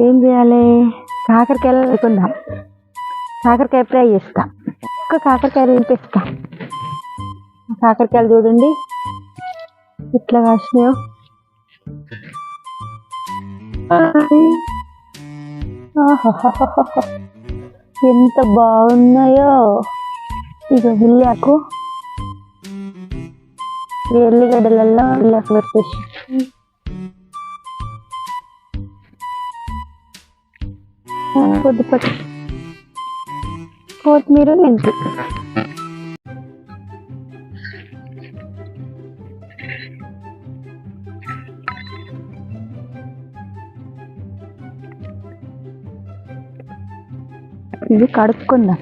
ఏం చేయాలి? కాకరకాయలు వేసుకుందాం. కాకరకాయ ఫ్రై చేస్తా. ఒక కాకరకాయలు వేపిస్తా కాకరకాయలు చూడండి. ఇట్లా కాసినాయో. ఎంత బాగున్నాయో. ఇక వెళ్ళాకు ఎల్లిగడ్డలలో వెళ్ళాక పెట్టేసి. కొద్దిపాటి కొత్తిమీర మెంతి ఇది కడుక్కుందాం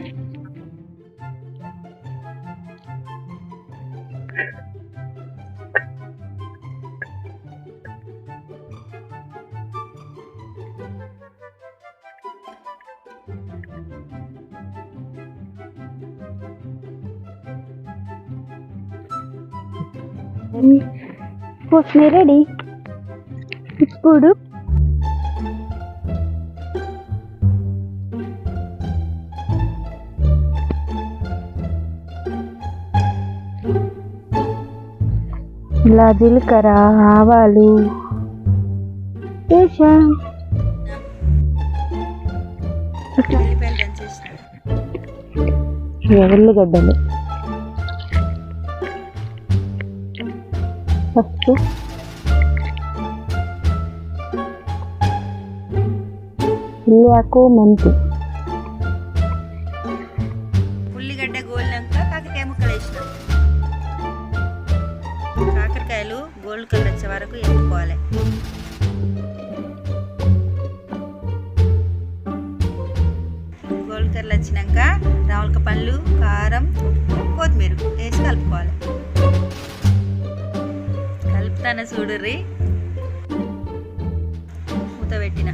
కొత్తిమీర రెడీ. ఇప్పుడు ఇలా జీలకర్ర ఆవాలు వేసాం. ఉల్లిగడ్డలు ఫస్ట్ ఉల్లియాకు మెంతి. ఉల్లిగడ్డ గోలినాక కాకరకాయ ముక్కలు వేసినాం. కాకరకాయలు గోల్డ్ కలర్ వచ్చే వరకు ఎత్తుకోవాలి గోల్డ్ కలర్ వచ్చినాక రావులక పండ్లు కారం ఉప్పు కొత్తిమీర వేసి కలుపుకోవాలి. కలుపుతాను చూడుర్రి మూత పెట్టిన.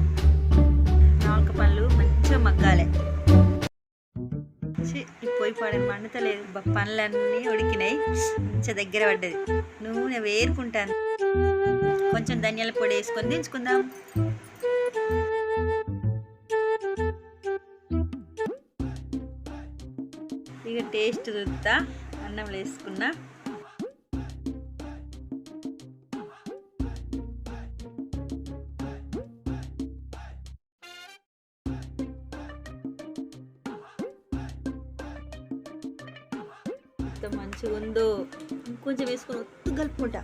నాలుగు పళ్ళు మంచిగా మగ్గాలి. పోయి పొయ్యి పడే మండుతలేదు. పనులన్నీ ఉడికినాయి. మంచిగా దగ్గర పడ్డది. నూనె వేరుకుంటాను కొంచెం ధనియాల పొడి వేసుకొని దించుకుందాం. ఇక టేస్ట్ చూస్తా అన్నం వేసుకున్నా. ఎంత మంచిగా ఉందో కొంచెం వేసుకొని ఒత్తు కలుపుకుంటా.